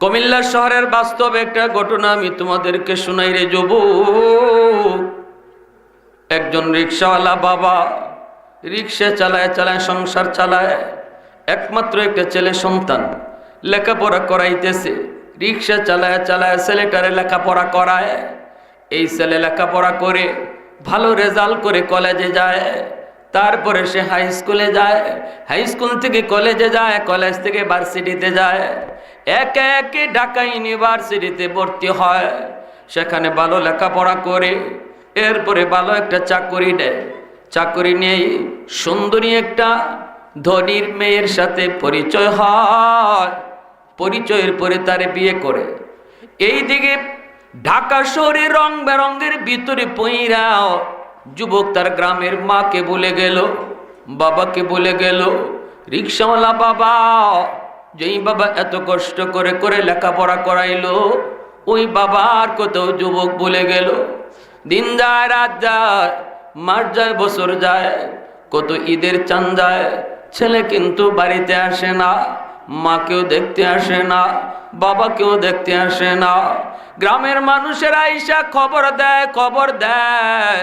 কুমিল্লা শহরের বাস্তব একটা ঘটনা আমি তোমাদেরকে শোনাই রে যুব একজন রিক্সাওয়ালা বাবা রিক্সা চালায় চালায়, সংসার চালায়। একমাত্র একটা ছেলে সন্তান। লেখাপড়া করাইতেছে। রিক্সা চালায় চালায় ছেলেটারে লেখাপড়া করায়। এই ছেলে লেখাপড়া করে ভালো রেজাল্ট করে কলেজে যায়। তারপরে সে হাই স্কুলে যায়। হাই স্কুল থেকে কলেজে যায়, কলেজ থেকে ভার্সিটিতে যায়। একে একে ঢাকা ইউনিভার্সিটিতে ভর্তি হয়। সেখানে ভালো লেখাপড়া করে, এরপরে ভালো একটা চাকরি নেয়। চাকরি নিয়ে সুন্দরী একটা ধনির মেয়ের সাথে পরিচয় হয়। পরিচয়ের পরে তারে বিয়ে করে। এই দিকে ঢাকা শহরে রং বেরঙ্গের ভিতরে পইরাও যুবক তার গ্রামের মাকে বলে গেল, বাবাকে বলে গেল, রিক্সাওয়ালা বাবা যেই বাবা এত কষ্ট করে করে লেখাপড়া করাইলো, ওই বাবা আর কোথাও যুবক বলে গেল। দিন যায়, রাত যায়, মাস যায়, বছর যায়, কত ঈদের চান যায় ছেলে কিন্তু বাড়িতে আসে না, মাকেও দেখতে আসে না, বাবাকেও দেখতে আসে না। গ্রামের মানুষেরা ঈশা খবর দেয় খবর দেয়,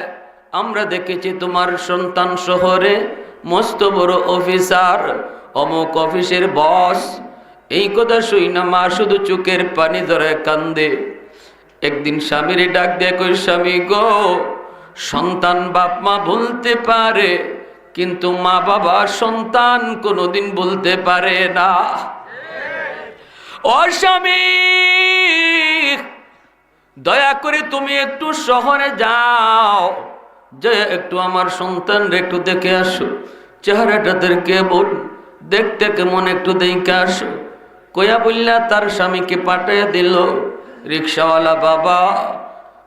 আমরা দেখেছি তোমার সন্তান শহরে মস্ত বড় অফিসার অমুক অফিসের বস। এই কথা শুই না মা, শুধু চোখের পানি ধরে কান্দে। একদিন স্বামীর ডাক কই, স্বামী গো, সন্তান বাপ মা ভুলতে পারে, কিন্তু মা বাবা সন্তান কোনোদিন বলতে পারে না। ও স্বামী, দয়া করে তুমি একটু শহরে যাও। যে একটু আমার সন্তান একটু দেখে আসো। চেহারাটাদেরকে বল দেখতে কেমন একটু দেখে আসো। কয়া বললা, তার স্বামীকে পাঠিয়ে দিল রিক্সাওয়ালা বাবা।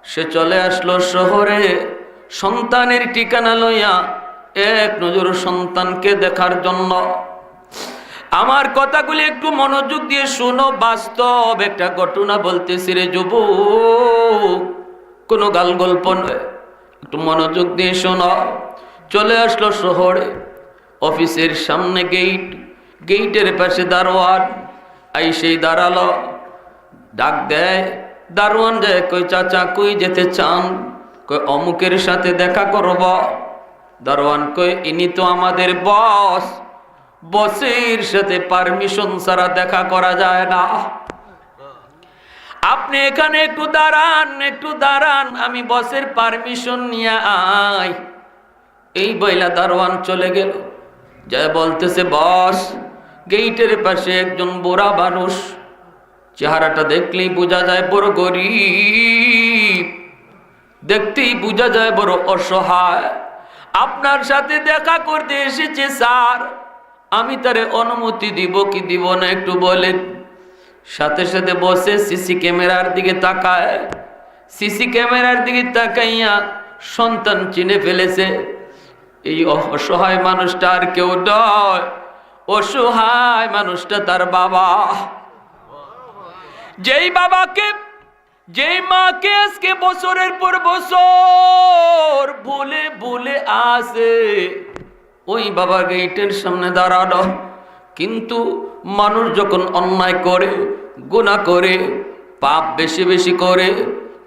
সে চলে আসলো শহরে। সন্তানের ঠিকানা লইয়া এক নজর সন্তানকে দেখার জন্য। আমার কথাগুলি একটু মনোযোগ দিয়ে শোনো। বাস্তব একটা ঘটনা বলতেছি রে যুব কোনো গাল গল্প নয়। একটু মনোযোগ দিয়ে শোনো। চলে আসলো শহরে। অফিসের সামনে গেট গেইটের পাশে দারোয়ান। আই সেই দাঁড়াল ডাক দেয়, দারোয়ান যায় কই চাচা, কই যেতে চান? কই অমুকের সাথে দেখা করব? দারোয়ান কই ইনি তো আমাদের বস বসের সাথে পারমিশন ছাড়া দেখা করা যায় না। আপনি এখানে একটু দাঁড়ান একটু দাঁড়ান, আমি বসের পারমিশন নিয়ে আই। এই বইলা দারোয়ান চলে গেল। যা বলতেছে, বস, গেইটের পাশে একজন বুড়া মানুষ। চেহারাটা দেখলেই বোঝা যায় বড় গরিব। দেখতেই বোঝা যায় বড় অসহায়। আপনার সাথে দেখা করতে এসেছে, স্যার। আমি তারে অনুমতি দিব কি দিব না একটু বলেন। সাথে সাথে বসে সিসি ক্যামেরার দিকে তাকায়। সিসি ক্যামেরার দিকে তাকাইয়া সন্তান চিনে ফেলেছে। এই অসহায় মানুষটা আর কেউ নয়। অসহায় মানুষটা তার বাবা। যেই বাবাকে, যেই মাকে আজকে বছরের পর বছর ভুলে ভুলে আসে, ওই বাবা গেটের সামনে দাঁড়ানো। কিন্তু মানুষ যখন অন্যায় করে গুণা করে, পাপ বেশি বেশি করে,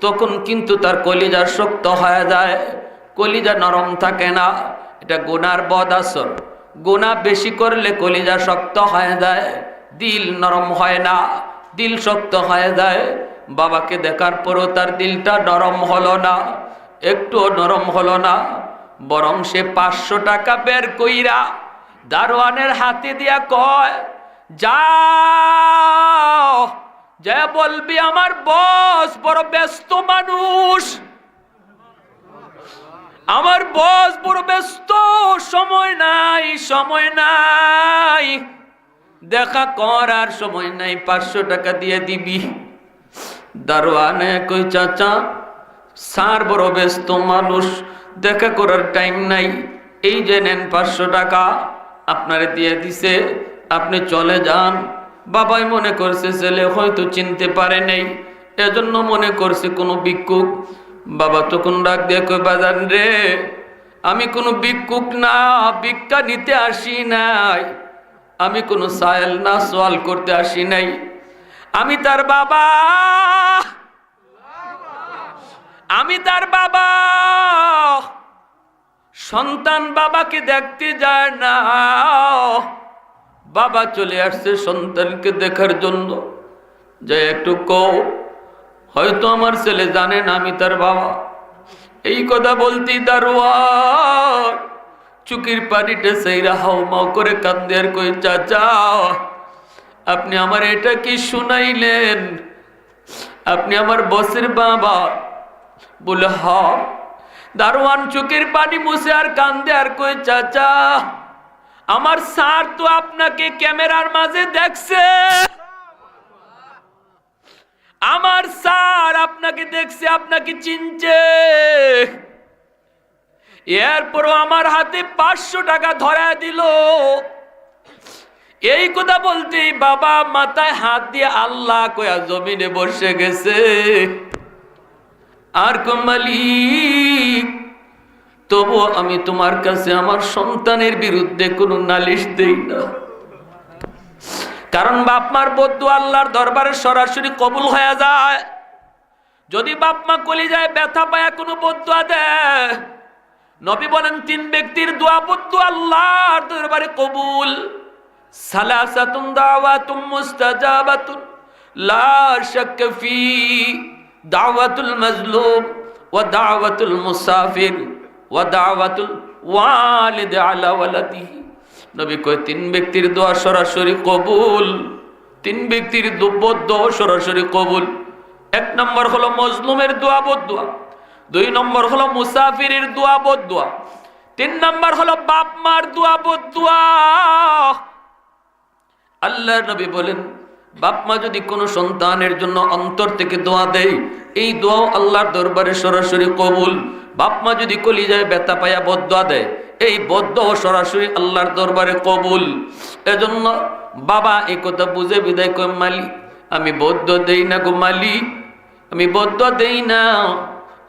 তখন কিন্তু তার কলিজা শক্ত হয়ে যায়। কলিজা নরম থাকে না। এটা গুনার বদ আসর। গুণা বেশি করলে কলিজা শক্ত হয়ে যায়, দিল নরম হয় না, দিল শক্ত হয়ে যায়। বাবাকে দেখার পরও তার দিলটা নরম হলো না, একটুও নরম হলো না। বরং সে পাঁচশো টাকা বের কইরা দারোয়ানের হাতে দিয়া কয় যা বলবি আমার বস, বড় ব্যস্ত মানুষ। আমার বস বড় ব্যস্ত, সময় নাই সময় নাই। দেখা করার সময় নাই, পাঁচশো টাকা দিয়ে দিবি। দারোয়ানে কই চাচা সার বড় ব্যস্ত মানুষ, দেখা করার টাইম নাই। এই যে নেন পাঁচশো টাকা, আপনারে দিয়ে দিছে, আপনি চলে যান। বাবাই মনে করছে ছেলে হয়তো চিনতে পারে নেই, এজন্য মনে করছে কোনো ভিক্ষুক। বাবা তখন ডাক দিয়ে, কই বাজান রে? আমি কোনো ভিক্ষুক না, ভিক্ষা নিতে আসি নাই। আমি কোনো সায়েল না, সোয়াল করতে আসি নাই। আমি তার বাবা। আমি তার বাবা। সন্তান বাবাকে দেখতে যায় না। বাবা চলে আসছে সন্তানকে দেখার জন্য। যে একটু কও। হয়তো আমার ছেলে জানে না আমি তার বাবা। এই কথা বলতেই দারোয়ান চুকির পানিটা সেইরা হাও মাও করে কান্দে আর কই চাচা, আপনি আমার এটা কি শুনাইলেন? আপনি আমার বসের বাবা। বলে হ দারোয়ান চুকির পানি মুছে আর কান্দে আর কই চাচা, আমার স্যার তো আপনাকে ক্যামেরার মাঝে দেখছে। আমার স্যার আপনাকে দেখছে, আপনাকে চিনছে। এরপরও আমার হাতে পাঁচশো টাকা ধরা দিল। এই কথা বলতেই বাবা মাথায় হাত দিয়ে আল্লাহ কয়া জমিনে বসে গেছে। আর কো মালিক, তবু আমি তোমার কাছে আমার সন্তানের বিরুদ্ধে কোনো নালিশ দেই না। কারণ বাপ মার বদ্ধ আল্লাহর দরবারে সরাসরি কবুল হয়ে যায়। যদি বাপ মা কলি যায়, ব্যথা পায়া কোনো বদুয়া দেয় নবী বলেন, তিন ব্যক্তির দোয়া বদ্ধ আল্লাহর দরবারে কবুল। সালাসাতুন দাওয়াতুম মুস্তাজাবাতুন, লা শাক্কা ফি দাওয়াতুল মাজলুম ওয়া দাওয়াতুল মুসাফির ওয়া দাওয়াতুল ওয়ালিদ আলা ওয়ালাদিহি। নবী কয়, তিন ব্যক্তির দোয়া সরাসরি কবুল, তিন ব্যক্তির দোয়া সরাসরি কবুল। এক নম্বর হলো মজলুমের দোয়া বদুয়া দুই নম্বর হলো মুসাফিরের দোয়া বদুয়া তিন নম্বর হলো বাপ মার দোয়া বদুয়া আল্লাহ নবী বলেন, বাপ মা যদি কোনো সন্তানের জন্য অন্তর থেকে দোয়া দেয়, এই দোয়াও আল্লাহর দরবারে সরাসরি কবুল। বাপ মা যদি কলিজায় ব্যথা পায়া বদয়া দেয় এই বদ্ধ সরাসরি আল্লাহর দরবারে কবুল। এজন্য বাবা এই কথা বুঝে বিদায় কর মালি, আমি বদ্ধ দেই না গো মালি, আমি বদ্ধ দেই না।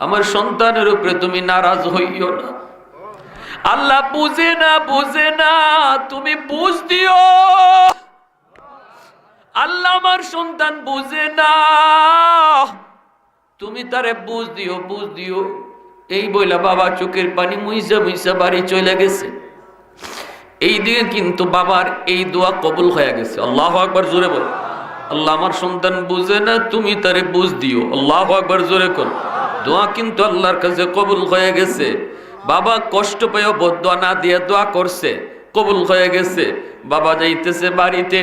আমার সন্তানের উপরে তুমি নারাজ হইও না। আল্লাহ বুঝে না বুঝে না, তুমি বুঝ দিও। আল্লাহ আমার সন্তান বুঝে না। তুমি তারে বুঝ দিও বুঝ দিও। এই বইলা বাবা চোখের পানি মুইসা মুইসা বাড়ি চলে গেছে। এই দিকে কিন্তু বাবার এই দোয়া কবুল হয়ে গেছে। আল্লাহ একবার জোরে বল। আল্লাহ আমার সন্তান বুঝে না, তুমি তারে বুঝ দিও। আল্লাহ একবার জোরে কর। দোয়া কিন্তু আল্লাহর কাছে কবুল হয়ে গেছে। বাবা কষ্ট পেয়েও বদোয়া না দিয়ে দোয়া করছে। কবুল হয়ে গেছে। বাবা যাইতেছে বাড়িতে,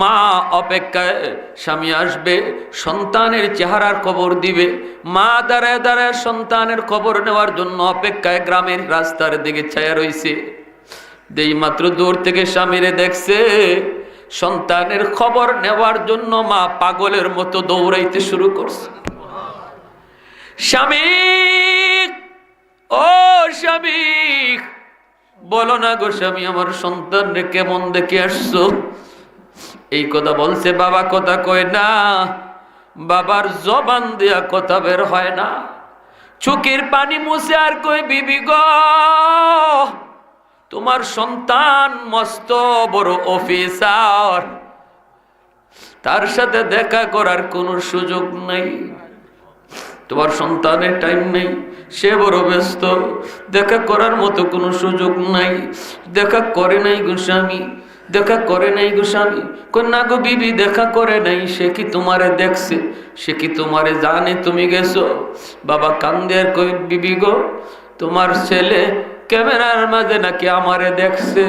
মা অপেক্ষায়, স্বামী আসবে, সন্তানের চেহারার খবর দিবে। মা দাঁড়ায় দাঁড়ায় সন্তানের খবর নেওয়ার জন্য অপেক্ষায় গ্রামের রাস্তার দিকে ছায়া রইছে। দেই মাত্র দূর থেকে স্বামীরে দেখছে, সন্তানের খবর নেওয়ার জন্য মা পাগলের মতো দৌড়াইতে শুরু করছে। স্বামী, ও স্বামী বলো না গো স্বামী, আমার সন্তান রে কেমন দেখে আসছো? এই কথা বলছে বাবা, কথা কয় না। বাবার জবান দেয়া কথা বের হয় না। চোখের পানি মুছে আর কই বিবি গ, তোমার সন্তান মস্ত বড় অফিসার। তার সাথে দেখা করার কোনো সুযোগ নাই। তোমার সন্তানের টাইম নেই। সে বড় ব্যস্ত। দেখা করার মতো কোনো সুযোগ নাই। দেখা করে নাই গোস্বামী দেখা করে নাই গোস্বামী কন্যা গো বিবি, দেখা করে নাই। সে কি তোমারে দেখছে? সে কি তোমারে জানে তুমি গেছো? বাবা কান্দে কই বিবি গো, তোমার ছেলে ক্যামেরার মাঝে নাকি আমারে দেখছে?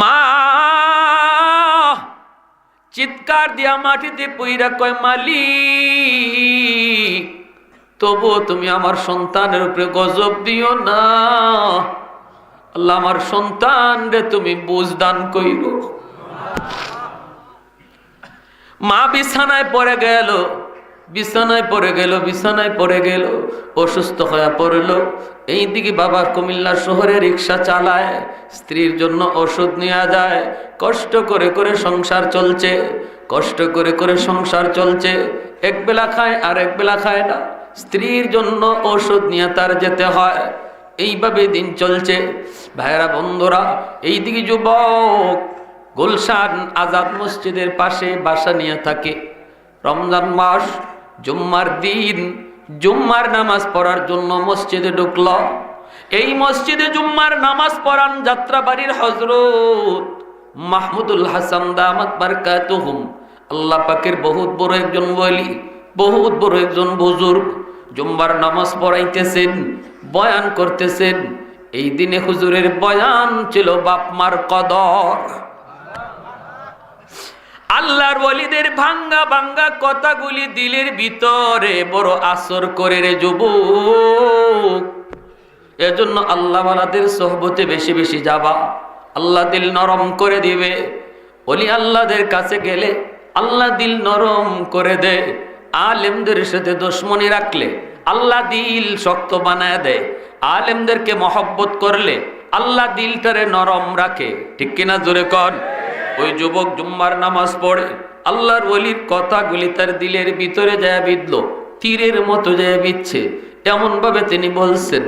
মা চিৎকার দিয়া মাটিতে পইরা কয় মালি তবুও তুমি আমার সন্তানের উপরে গজব দিও না। আল্লাহ আমার সন্তান রে তুমি বুঝদান কইর। মা বিছানায় পড়ে গেল, বিছানায় পড়ে গেল, বিছানায় পড়ে গেল, অসুস্থ হয়ে পড়ল। এইদিকে বাবা কুমিল্লা শহরে রিক্সা চালায়, স্ত্রীর জন্য ওষুধ নেওয়া যায়, কষ্ট করে করে সংসার চলছে, কষ্ট করে করে সংসার চলছে, এক বেলা খায় আর এক বেলা খায় না। স্ত্রীর জন্য ওষুধ নিয়ে তার যেতে হয়, এইভাবে দিন চলছে। ভাইয়েরা, বন্ধুরা, এইদিকে যুবক গুলশান আজাদ মসজিদের পাশে বাসা নিয়ে থাকে। রমজান মাস, জুম্মার দিন জুম্মার নামাজ পড়ার জন্য মসজিদে ঢুকল। এই মসজিদে জুম্মার নামাজ পড়ান যাত্রাবাড়ির হজরত মাহমুদুল হাসান দামাত বারকাতুহুম। আল্লাহ পাকের বহুত বড় একজন বলি বহুত বড় একজন বুজুর্গ। জুম্মার নামাজ পড়াইতেছেন, বয়ান করতেছেন। এই দিনে হুজুরের বয়ান ছিল বাপমার কদর। আল্লাহর ওলিদের ভাঙ্গা ভাঙ্গা কথাগুলি দিলের ভিতরে বড় আসর করে রে যুবক। এজন্য আল্লাহওয়ালাদের সোহবতে বেশি বেশি যাবা। আল্লাহ দিল নরম করে দিবে। অলি আল্লাহদের কাছে গেলে আল্লাহ দিল নরম করে দে। আলেমদের সাথে দুশ্মনী রাখলে আল্লাহ দিল শক্ত বানায় দেয় আলেমদেরকে মহব্বত করলে আল্লাহ দিলটারে নরম রাখে। ঠিক কিনা জোরে কর ওই যুবক জুম্মার নামাজ পড়ে। আল্লাহর ওলির কথাগুলি তার দিলের ভিতরে যায় বিঁধল, তীরের মতো যায় বিচ্ছে এমন ভাবে তিনি বলছেন,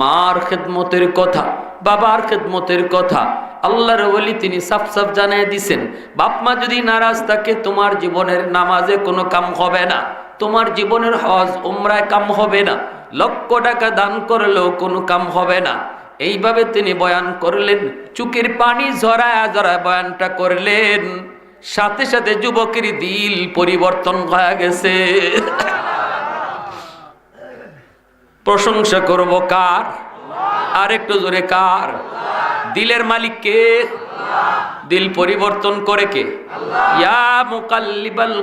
মার খেদমতের কথা, বাবার খেদমতের কথা। আল্লাহর ওলি তিনি সাফ সাফ জানিয়ে দিছেন বাপমা যদি নারাজ থাকে, তোমার জীবনের নামাজে কোনো কাম হবে না। তোমার জীবনের হজ, উমরায় কাম হবে না। লক্ষ টাকা দান করলেও কোনো কাম হবে না। এইভাবে তিনি বয়ান করলেন, চুকের পানি ঝরায় ঝরায় বয়ানটা করলেন। সাথে সাথে যুবকের দিল পরিবর্তন হয়ে গেছে। প্রশংসা করব কার? আর একটু জোরে কার? দিলের মালিক কে? দিল পরিবর্তন করে কে? ইয়া মুকাল্লিবাল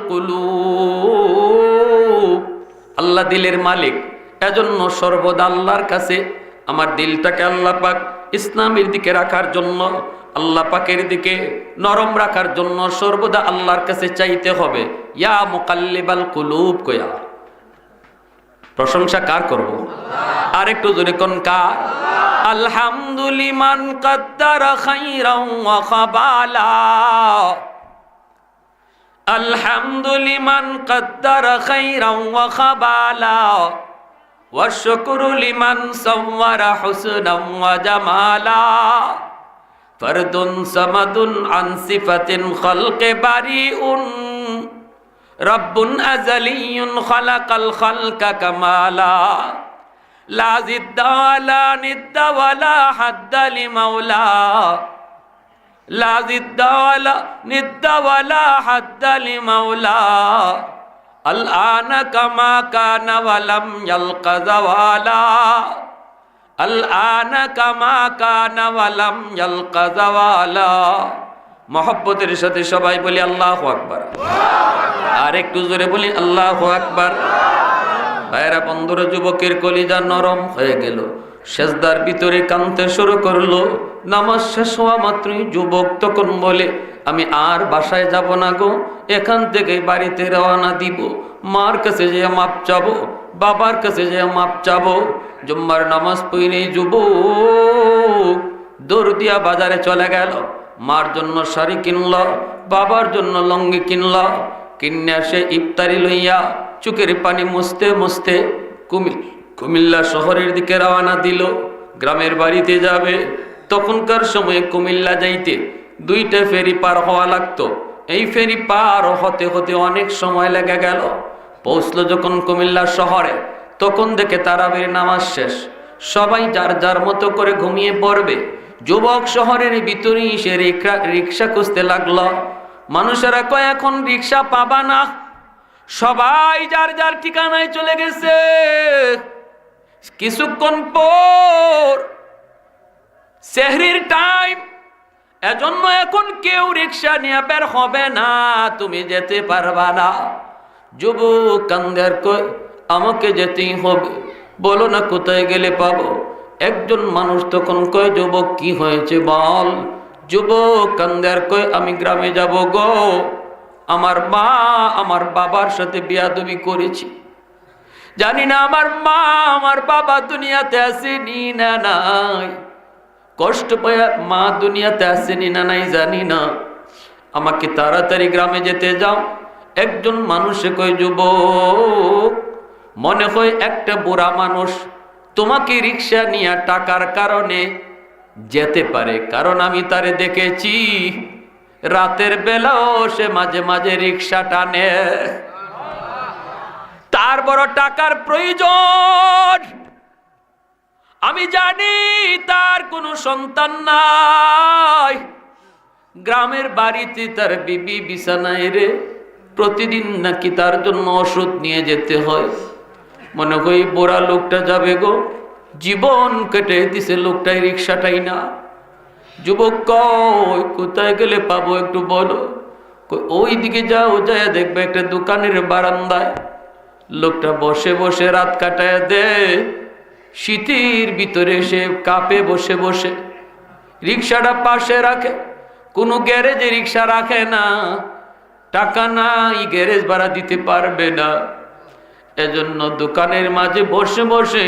আল্লাহ দিলের মালিক। এজন্য সর্বদা আল্লাহর কাছে আমার দিলটাকে আল্লাহ পাক ইসলামের দিকে রাখার জন্য, আল্লাহ পাকের দিকে নরম রাখার জন্য সর্বদা আল্লাহর কাছে চাইতে হবে। ইয়া মুকাল্লিবাল কুলুব কয়া। প্রশংসা কার করব? আর একটু জোরে কোন কার? আলহামদুলিমান কদ্দার খাইরাও ওয়া খাবালা। আলহামদুলিমান কদ্দার খাইরাও ওয়া খাবালা। والشكر لمن صور حسنا وجمالا فرد صمد عن صفة خلق بريء رب أزلي خلق الخلق كمالا لا زد ولا ند ولا حد لمولا لا زد ولا ند ولا حد لمولا الآن كما كان ولم يلق زوالا الآن كما كان ولم يلق زوالا মহব্বতের সাথে সবাই বলি আল্লাহ আকবার আর একটু জোরে বলি আল্লাহ আকবার ভাইরা বন্ধুরা যুবকের কলিজা নরম হয়ে গেল সেজদার ভিতরে কানতে শুরু করলো নামাজ শেষ হওয়া মাত্রই যুবক তখন বলে আমি আর বাসায় যাব না গো। এখান থেকে বাড়িতে রওনা দিব। মার কাছে যে মাপ চাবো, বাবার কাছে যে মাপ চাবো। জুম্মার নামাজ পড়ে যুব দৌড় দিয়া বাজারে চলে গেল। মার জন্য শাড়ি কিনল, বাবার জন্য লঙ্গি কিনল। কিনে সে ইফতারি লইয়া চুকের পানি মুছতে মুছতে কুমিল, কুমিল্লা শহরের দিকে রওনা দিল। গ্রামের বাড়িতে যাবে। তখনকার সময়ে কুমিল্লা যাইতে দুইটা ফেরি পার হওয়া লাগতো। এই ফেরি পার হতে হতে অনেক সময় লেগে গেল। পৌঁছলো যখন কুমিল্লা শহরে, তখন দেখে তারাবির নামাজ শেষ। সবাই যার যার মতো করে ঘুমিয়ে পড়বে। যুবক শহরের ভিতরেই সে রিক্সা খুঁজতে লাগল। মানুষেরা কয়, এখন রিক্সা পাবা না? সবাই যার যার ঠিকানায় চলে গেছে। কিছুক্ষণ পর, সেহরির টাইম এজন্য এখন কেউ রিক্সা নিয়ে বের হবে না, তুমি যেতে পারবা না। যুবক কান্দের আমাকে যেতেই হবে, বলো না কোথায় গেলে পাবো। একজন মানুষ তখন কয়, যুবক, কি হয়েছে বল? যুবক কান্দের কয়, আমি গ্রামে যাব গো। আমার মা আমার বাবার সাথে বিয়াদবি করেছি। জানি না আমার মা আমার বাবা দুনিয়াতে আসেনি না নাই। কষ্ট পায় মা দুনিয়াতে আসেনি না নাই জানি না। আমাকে তাড়াতাড়ি গ্রামে যেতে যাও। একজন মানুষে কয়, যুবক, মনে হয় একটা বুড়া মানুষ তোমাকে রিক্সা নিয়ে টাকার কারণে যেতে পারে। কারণ আমি তারে দেখেছি, রাতের বেলাও সে মাঝে মাঝে রিক্সা টানে। তার বড় টাকার প্রয়োজন। আমি জানি তার কোনো সন্তান নাই। গ্রামের বাড়িতে তার বিবি বিছানায় রে প্রতিদিন নাকি তার জন্য ওষুধ নিয়ে যেতে হয়। মনে করি বুড়া লোকটা যাবে গো। জীবন কেটে দিছে লোকটাই রিক্সাটাই না। যুবক কই কোথায় গেলে পাবো একটু বলো? ওই দিকে যাও, যায় দেখবে একটা দোকানের বারান্দায়। লোকটা বসে বসে রাত কাটায় দে শীতের ভিতরে সে কাপে বসে বসে রিক্সাটা পাশে রাখে। কোনো গ্যারেজে রিক্সা রাখে না। টাকা নাই, গ্যারেজ ভাড়া দিতে পারবে না। এজন্য দোকানের মাঝে বসে বসে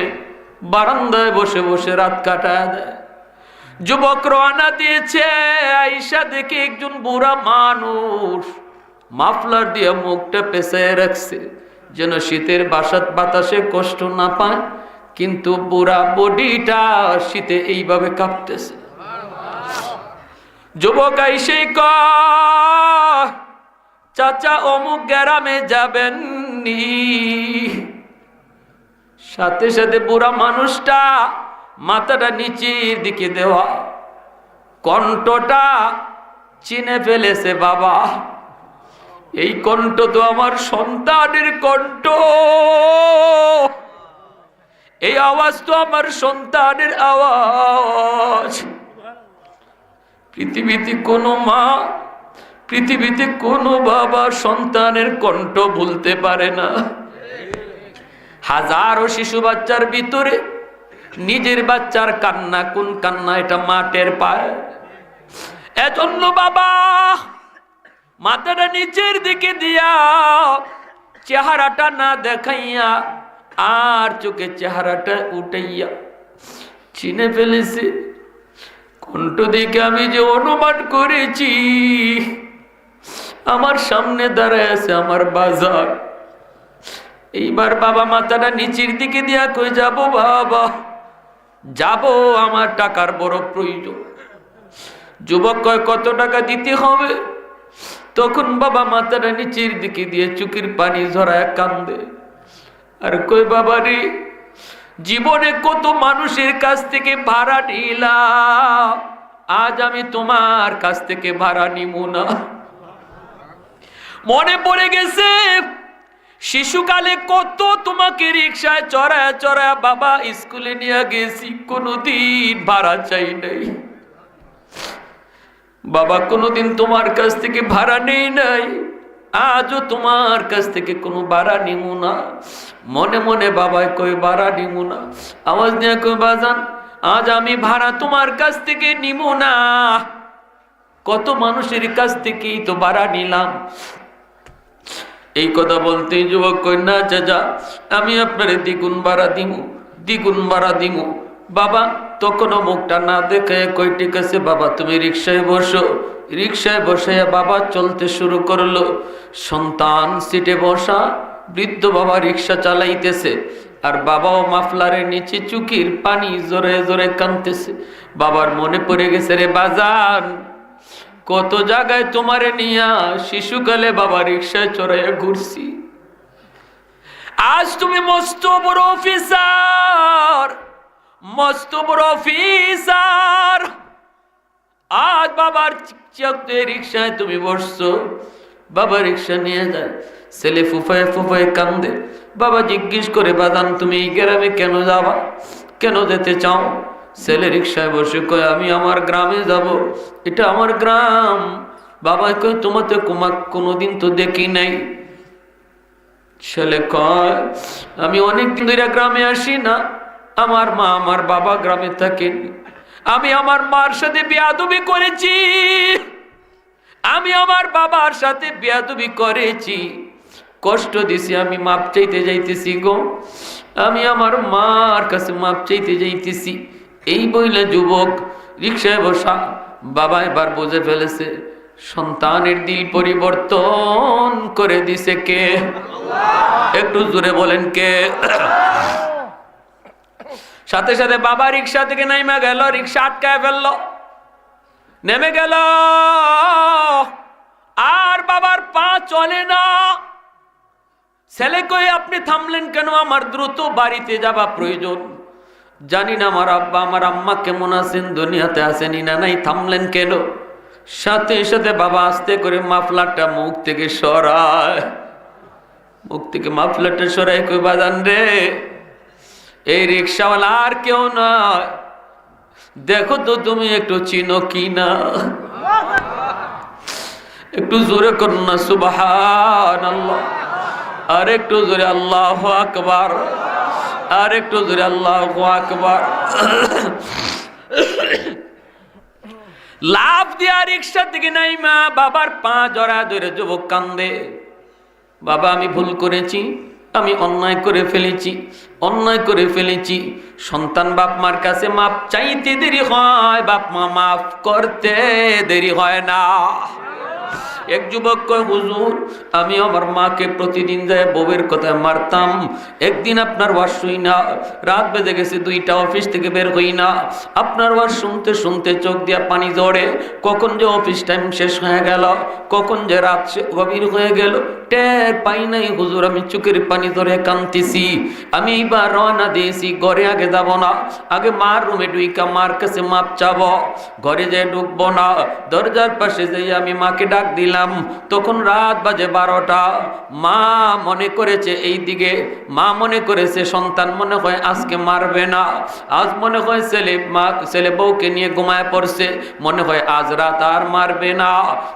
বারান্দায় বসে বসে রাত কাটায় যুবক রওনা দিয়েছে, আইসা দেখে একজন বুড়া মানুষ মাফলার দিয়ে মুখটা পেঁচায় রাখছে, যেন শীতের বাসাত বাতাসে কষ্ট না পায়। কিন্তু পুরা বডিটা শীতে এইভাবে কাঁপতেছে। যুবক আইসেই ক, চাচা অমুক গ্রামে যাবেন নি সাথে সাথে বুড়া মানুষটা মাথাটা নিচের দিকে দেওয়া। কণ্ঠটা চিনে ফেলেছে বাবা। এই কণ্ঠ তো আমার সন্তানের কণ্ঠ। এই আওয়াজ তো আমার সন্তানের আওয়াজ। পৃথিবীতে কোনো মা, পৃথিবীতে কোনো বাবা সন্তানের কণ্ঠ ভুলতে পারে না। হাজারো শিশু বাচ্চার ভিতরে নিজের বাচ্চার কান্না, কোন কান্না এটা মাটের পায়। বাবা, মাথাটা নিচের দিকে দিয়া, চেহারাটা না দেখাইয়া আর চোখে চেহারাটা উঠাইয়া চিনে ফেলেছে। কণ্ঠ দেখে আমি যে অনুমান করেছি, আমার সামনে দাঁড়ায় আছে আমার বাজার। এইবার বাবা মাথাটা নিচের দিকে দিয়া কই, যাব বাবা, যাব, আমার টাকার বড় প্রয়োজন। যুবক কয়, কত টাকা দিতে হবে? তখন বাবা মাথাটা নিচের দিকে দিয়ে চুকির পানি ঝরায় কান্দে। আর কই বাবা রে, জীবনে কত মানুষের কাছ থেকে ভাড়া নিলাম, আজ আমি তোমার কাছ থেকে ভাড়া নিব না। মনে পড়ে গেছে, শিশুকালে কত তোমাকে রিক্সায় চড়ায় চড়ায় বাবা স্কুলে নিয়ে গেছি, কোনোদিন ভাড়া চাই নাই। বাবা কোনোদিন তোমার কাছ থেকে ভাড়া নেই নাই। আজও তোমার কাছ থেকে কোনো ভাড়া নিব না। মনে মনে বাবাই কই বাড়া নিব না। আওয়াজ নিয়ে কই বাজান, আজ আমি ভাড়া তোমার কাছ থেকে নিব না। কত মানুষের কাছ থেকেই তো ভাড়া নিলাম। এই কথা বলতে যুবক কন্যা, চাচা, আমি আপনার দ্বিগুণ ভাড়া দিমু, দ্বিগুণ ভাড়া দিমু। বাবা, তখনও মুখটা না দেখে কই ঠিক আছে বাবা, তুমি রিক্সায় বসো। রিক্সায় বসে বাবা চলতে শুরু করল। সন্তান সিটে বসা, বৃদ্ধ বাবা রিক্সা চালাইতেছে, আর বাবাও মাফলারের নিচে চুকির পানি জোরে জোরে কানতেছে। বাবার মনে পড়ে গেছে, রে বাজান, কত জায়গায় তোমারে নিয়া শিশুকালে বাবা রিক্সায় চড়াইয়া ঘুরছি। আজ তুমি মস্ত বড় অফিসার। মস্ত অফিসার আজ বাবার রিক্সায় তুমি বসছো। বাবা রিক্সা নিয়ে যায়। ছেলে ফুফায় ফুফায় কান্দে। বাবা জিজ্ঞেস করে বাদান তুমি এই গ্রামে কেন যাবা? কেন যেতে চাও? ছেলে রিক্সায় বসে কয়, আমি আমার গ্রামে যাব। এটা আমার গ্রাম। বাবা কয়, তোমাতে কুমা কোনোদিন তো দেখি নাই। ছেলে কয়, আমি অনেক দিন ধরে গ্রামে আসি না। আমার মা আমার বাবা গ্রামে থাকেন। আমি আমার মার সাথে বিয়াদবি করেছি। আমি আমার বাবার সাথে বিয়াদবি করেছি। কষ্ট দিছি, আমি মাপ চাইতে যাইতেছি গো। আমি আমার মার কাছে মাপ চাইতে যাইতেছি। এই বইলে যুবক রিক্সায় বসা, বাবা এবার বুঝে ফেলেছে, সন্তানের দিল পরিবর্তন করে দিছে কে? একটু জোরে বলেন কে? সাথে সাথে বাবা রিক্সা থেকে নাইমা গেল, রিক্সা আটকায় ফেলল। নেমে গেল। আর বাবার পা চলে না। ছেলে কই আপনি থামলেন কেন? আমার দ্রুত বাড়িতে যাবা প্রয়োজন। জানি না আমার আব্বা, আমার আম্মা কেমন আছেন? দুনিয়াতে আসেনি না নাই? থামলেন কেন? সাথে সাথে বাবা আস্তে করে মাফলারটা মুখ থেকে সরায়। মুখ থেকে মাফলারটা সরাই কই, বাজান রে এই রিক্সাওয়ালা আর কেউ নয়। দেখো তো তুমি একটু চিনো কি না? একটু জোরে করুন না সুবাহান আর একটু জোরে, আল্লাহ আকবার। আর একটু জোরে, আল্লাহ আকবার। লাভ দিয়া রিক্সা থেকে নাই মা বাবার পা জড়া ধরে যুবক কান্দে। বাবা, আমি ভুল করেছি? আমি অন্যায় করে ফেলেছি, অন্যায় করে ফেলেছি। সন্তান বাপ মার কাছে মাপ চাইতে দেরি হয়, বাপ মা মাফ করতে দেরি হয় না। এক যুবক কয়, হুজুর, আমি আমার মাকে প্রতিদিন যায় বউয়ের কথায় মারতাম। একদিন আপনার ওয়াজ শুই না, রাত বেজে গেছে দুইটা, অফিস থেকে বের হই না। আপনার ওয়াজ শুনতে শুনতে চোখ দিয়া পানি ঝরে। কখন যে অফিস টাইম শেষ হয়ে গেল, কখন যে রাত গভীর হয়ে গেল, টের পাই নাই, হুজুর, আমি চোখের পানি ধরে কান্তিছি আমি এইবার রওনা দিয়েছি, ঘরে আগে যাব না। আগে মার রুমে ডুইকা মার কাছে মাপ চাব। ঘরে যে ঢুকবো না, দরজার পাশে যেয়ে আমি মাকে ডাক দিলাম। তখন রাত বাজে বারোটা। মা মনে করেছে এই দিকে। মা মনে করেছে, সন্তান মনে হয় আজকে মারবে না। আজ মনে হয় ছেলে মা, ছেলে বউকে নিয়ে ঘুমায় পড়ছে। মনে হয় আজ রাত আর মারবে না।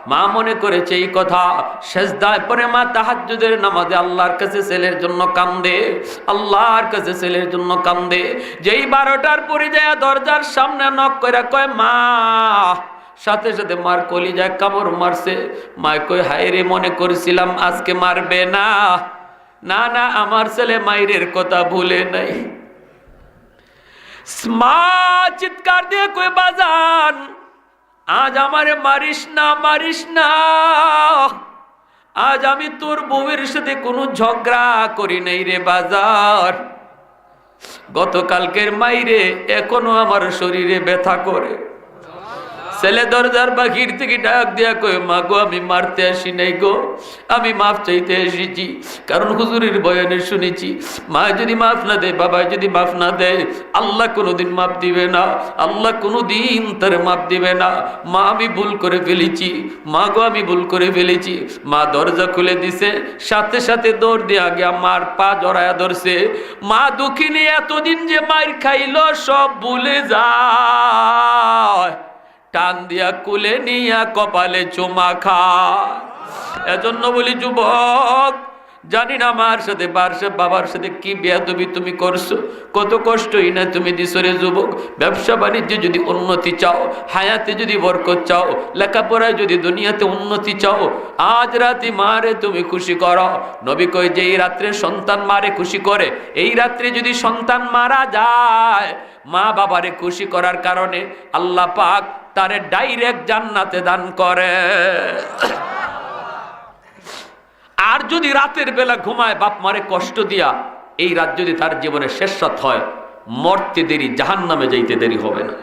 মা মনে করেছে এই কথা। শেষদায় পরে মা তাহাজ্জুদের নামাজে আল্লাহর কাছে ছেলের জন্য কান্দে। আল্লাহর কাছে ছেলের জন্য কান্দে। যেই বারোটার পরে যায় দরজার সামনে নক করে কয়, মা সাথে সাথে মার কলি যায় কামড় মারছে। মা কই হায় রে, মনে করেছিলাম আজকে মারবে না। না না, আমার ছেলে মাইরের কথা ভুলে নাই। মা চিৎকার দিয়ে কই বাজান, আজ আমারে মারিস না মারিস না। আজ আমি তোর বউয়ের সাথে কোনো ঝগড়া করি নাই রে বাজার। গতকালকের মাইরে এখনও আমার শরীরে ব্যথা করে। ছেলে দরজার বাহির থেকে ডাক দিয়া কয়ে, মা গো, আমি মারতে আসি নাই গো। আমি মাফ চাইতে এসেছি, কারণ হুজুরের বয়ানে শুনেছি, মা যদি মাফ না দেয়, বাবা যদি মাফ না দেয়, আল্লাহ কোনোদিন মাফ দিবে না, আল্লাহ কোনোদিন তার মাফ দিবে না। মা, আমি ভুল করে ফেলেছি, মা গো, আমি ভুল করে ফেলেছি। মা দরজা খুলে দিছে, সাথে সাথে দৌড় দিয়ে আগে মার পা জড়ায়া ধরছে। মা দুঃখিনী এতদিন যে মায়ের খাইল, সব ভুলে যায়। টান দিয়া কুলে নিয়া কপালে চুমা খা। এজন্য বলি, যুবক, জানি না মার সাথে বারসে বাবার সাথে কি বেয়াদবি তুমি করছ, কত কষ্টই না তুমি দিশরে যুবক। ব্যবসা বাণিজ্যে যদি উন্নতি চাও, হায়াতে যদি বরকত চাও, লেখাপড়ায় যদি দুনিয়াতে উন্নতি চাও, আজ রাতে মারে তুমি খুশি করো। নবী কই যে এই রাত্রে সন্তান মারে খুশি করে, এই রাত্রে যদি সন্তান মারা যায় মা বাবারে খুশি করার কারণে আল্লাহ পাক তারে ডাইরেক্ট জান্নাতে দান করে। আর যদি রাতের বেলা ঘুমায়, বাপ মারে কষ্ট দিয়া এই রাত যদি তার জীবনে শেষ হয়, মরতে দেরি জাহান নামে যাইতে দেরি হবে না।